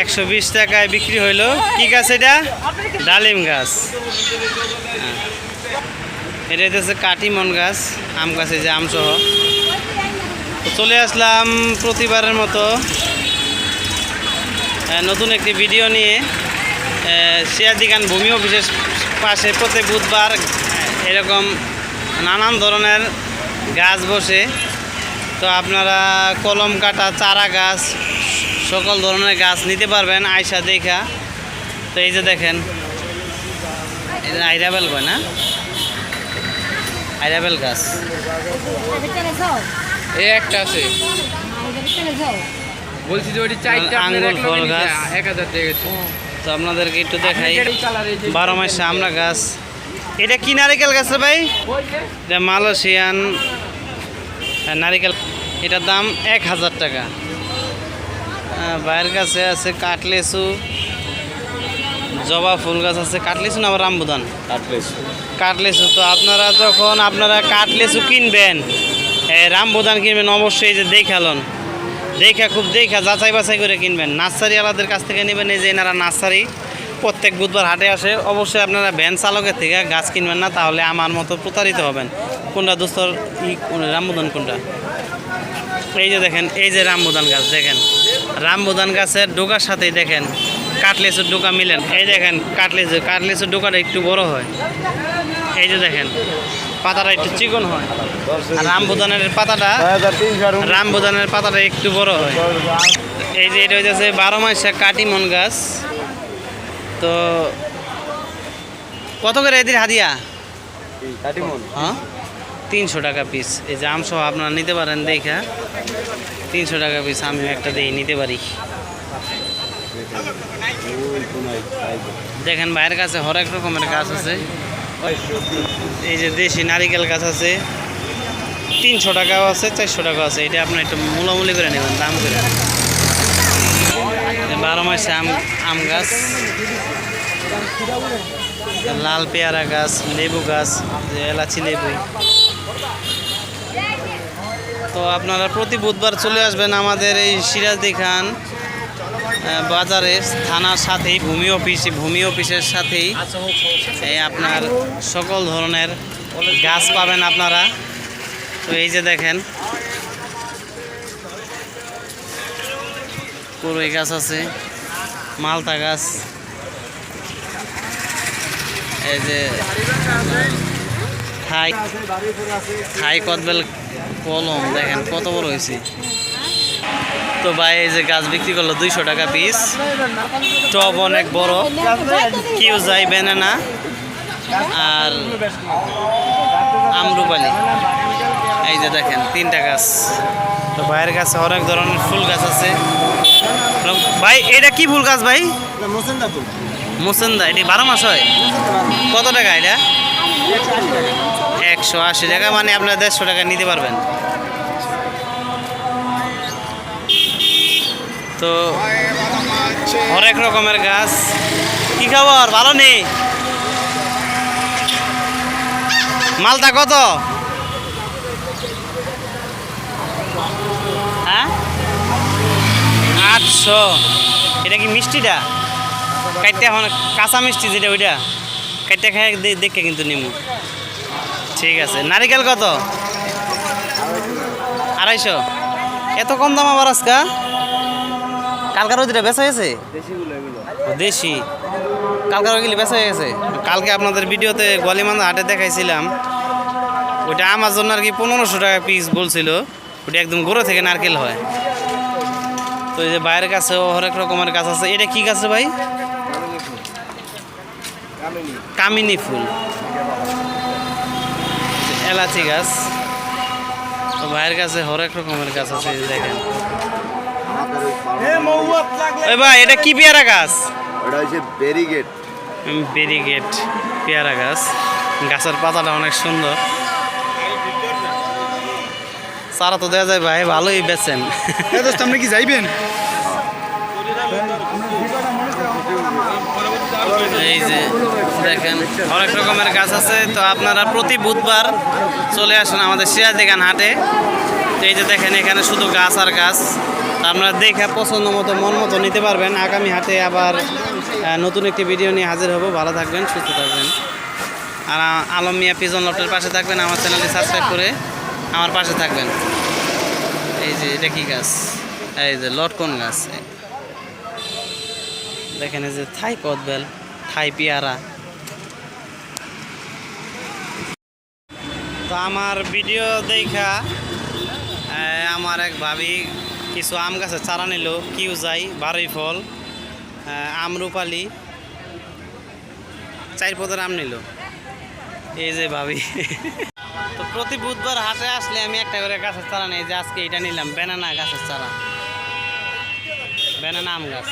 একশো বিশ টাকায় বিক্রি হইল। কি গাছ এটা? ডালিম গাছ। হ্যাঁ। এটা হচ্ছে কাটিমন গাছ, আম গাছে যে আম সহ চলে আসলাম প্রতিবারের মতো নতুন একটি ভিডিও নিয়ে। সিয়াদিগান ভূমি অফিসের পাশে প্রতি বুধবার এরকম নানান ধরনের গাছ বসে। তো আপনারা কলম কাটা চারা গাছ সকল ধরনের গাছ নিতে পারবেন আয়সা দেখা। তো এই যে দেখেন আইরাবেল কয় না? আইরাবেল গাছ। এই একটা আছে। বলছি যে ওটি চারটা আপনার আঙ্গুল ফল গাছ। এক হাজার তো আপনাদেরকে একটু দেখাই। বারো মাসে আমরা গাছ। এটা কি নারিকেল গাছ ভাই? এটা মালয়েশিয়ান নারিকেল। এটার দাম এক হাজার টাকা। আহ, ভাইয়ের কাছে আছে কাটলেসু জবা ফুল গাছ আছে। কাটলেসু না আবার রামবুদান? কাটলেসু কাটলেসু তো আপনারা যখন আপনারা কাটলেসু কিনবেন রামবুদান কিনবেন অবশ্যই এই যে দেখালন দেখা খুব দেখা যাচাই বাছাই করে কিনবেন। নার্সারি আলাদের কাছ থেকে নেবেন এই যে এনারা নার্সারি প্রত্যেক বুধবার হাটে আসে। অবশ্যই আপনারা ভ্যান চালকের থেকে গাছ কিনবেন না তাহলে আমার মতো প্রতারিত হবেন। কোনটা দোস্তর ই কোন- রামবুদান কোনটা? এই যে দেখেন এই যে রামবুদান গাছ দেখেন। রামবুদান গাছের ডোকার সাথেই দেখেন কাটলেসুর ডোকা মিলেন। এই দেখেন কাটলেসু কাটলেসুর ডোকাটা একটু বড় হয়। এই যে দেখেন পাতাটা একটু চিকন হয়। আর রামবুদানের পাতাটা রামবুদানের পাতাটা একটু বড় হয়। এই যে এটা হইতেছে বারো মাসে কাটিমন গাছ। তো কত করে এদের হাদিয়া? হ্যাঁ? তিনশো টাকা পিস এই যে আমসহ আপনারা নিতে পারেন, দেখা। তিনশো টাকা পিস আমিও একটা দিয়ে নিতে পারি। দেখেন ভাইয়ের কাছে হরেক রকমের গাছ আছে। এই যে দেশি নারিকেল গাছ আছে। তিনশো টাকাও আছে, চারশো টাকাও আছে। এটা আপনি একটু মূলামূলি করে নেবেন, দাম করে। বারো মাসে আম আম গাছ। লাল পেয়ারা গাছ, লেবু গাছ এলাচি লেবু। তো আপনারা প্রতি বুধবার চলে আসবেন আমাদের এই সিরাজদি খান আহ, বাজারে থানার সাথেই ভূমি অফিস ভূমি অফিসের সাথেই। এই আপনার সকল ধরনের গাছ পাবেন আপনারা। তো এই যে দেখেন কুড়ই গাছ আছে মালতা গাছ। এই যে থাই থাই কদবেল কলম দেখেন কত বড় হয়েছে। তো ভাই এই যে গাছ বিক্রি করল দুইশো টাকা পিস টব অনেক বড় কিউ যাই বেনানা আর আমরুপালি এই যে দেখেন তিনটা গাছ। তো ভাইয়ের কাছে অনেক ধরনের ফুল গাছ আছে। ভাই এটা কি ফুল গাছ ভাই? মুসেন্দা এটি বারো মাস হয়? কত টাকা এটা? একশো আশি টাকা মানে আপনার দেড়শো টাকা নিতে পারবেন। তো হরেক রকমের গাছ। কি খবর? ভালো নেই মালটা কত? হ্যাঁ? আটশো। এটা কি মিষ্টিটা? কাইটটা এখন কাঁচা মিষ্টি যেটা, ওইটা। কাইটটা খাই দেখে কিন্তু নিমু। ঠিক আছে। নারিকেল কত? আড়াইশো। এত কম দাম আবার আজকা? কালকার ওইটা বেচা হয়েছে? দেশি। কালকার ওইগুলি বেচা হয়ে গেছে। কালকে আপনাদের ভিডিওতে গোয়ালিমান্দা হাটে দেখাইছিলাম। ওইটা আমার জন্য আর কি পনেরোশো টাকা পিস বলছিল। ওটা একদম গোড়া থেকে নারকেল হয়। তো এই যে বাইরের কাছেও হরেক রকমের গাছ আছে। এটা কি গাছ ভাই? কামিনী ফুল। এলাচি গাছ। তো ভাইয়ের কাছে হরেক রকমের গাছ আছে দেখেন। ওই ভাই এটা কি পেয়ারা গাছ? ওটা হচ্ছে ব্যারিগেট পেয়ারা গাছ। গাছের পাতাটা অনেক সুন্দর। সারা তো দেওয়া যায় ভাই ভালোই বেচেন। আপনি কি যাইবেন? এই যে, দেখেন, অনেক রকমের গাছ আছে। তো আপনারা প্রতি বুধবার চলে আসুন আমাদের সিরাজদিগান হাটে। এই যে দেখেন, এখানে শুধু গাছ আর গাছ। আপনারা দেখে পছন্দ মতো, মন মতো নিতে পারবেন। আগামী হাটে আবার নতুন একটি ভিডিও নিয়ে হাজির হব। ভালো থাকবেন, সুস্থ থাকবেন। আর আলম মিয়া পিজন লফটের পাশে থাকবেন, আমার চ্যানেলটি সাবস্ক্রাইব করে আমার পাশে থাকবেন। এই যে, এটা কি গাছ? এই যে, লটকন গাছ। দেখেন যে থাই কদবেল থাই পেয়ারা। তো আমার ভিডিও দেখা আমার এক ভাবি কিছু আম গাছের চারা নিল, কিউ যাই, বারুই ফল আমরুপালি চার পদের আম নিল। এই যে ভাবি। তো প্রতি বুধবার হাটে আসলে আমি একটা করে গাছের চারা নেই, যে আজকে এটা নিলাম ব্যানানা গাছের চারা। ব্যানানা আম গাছ।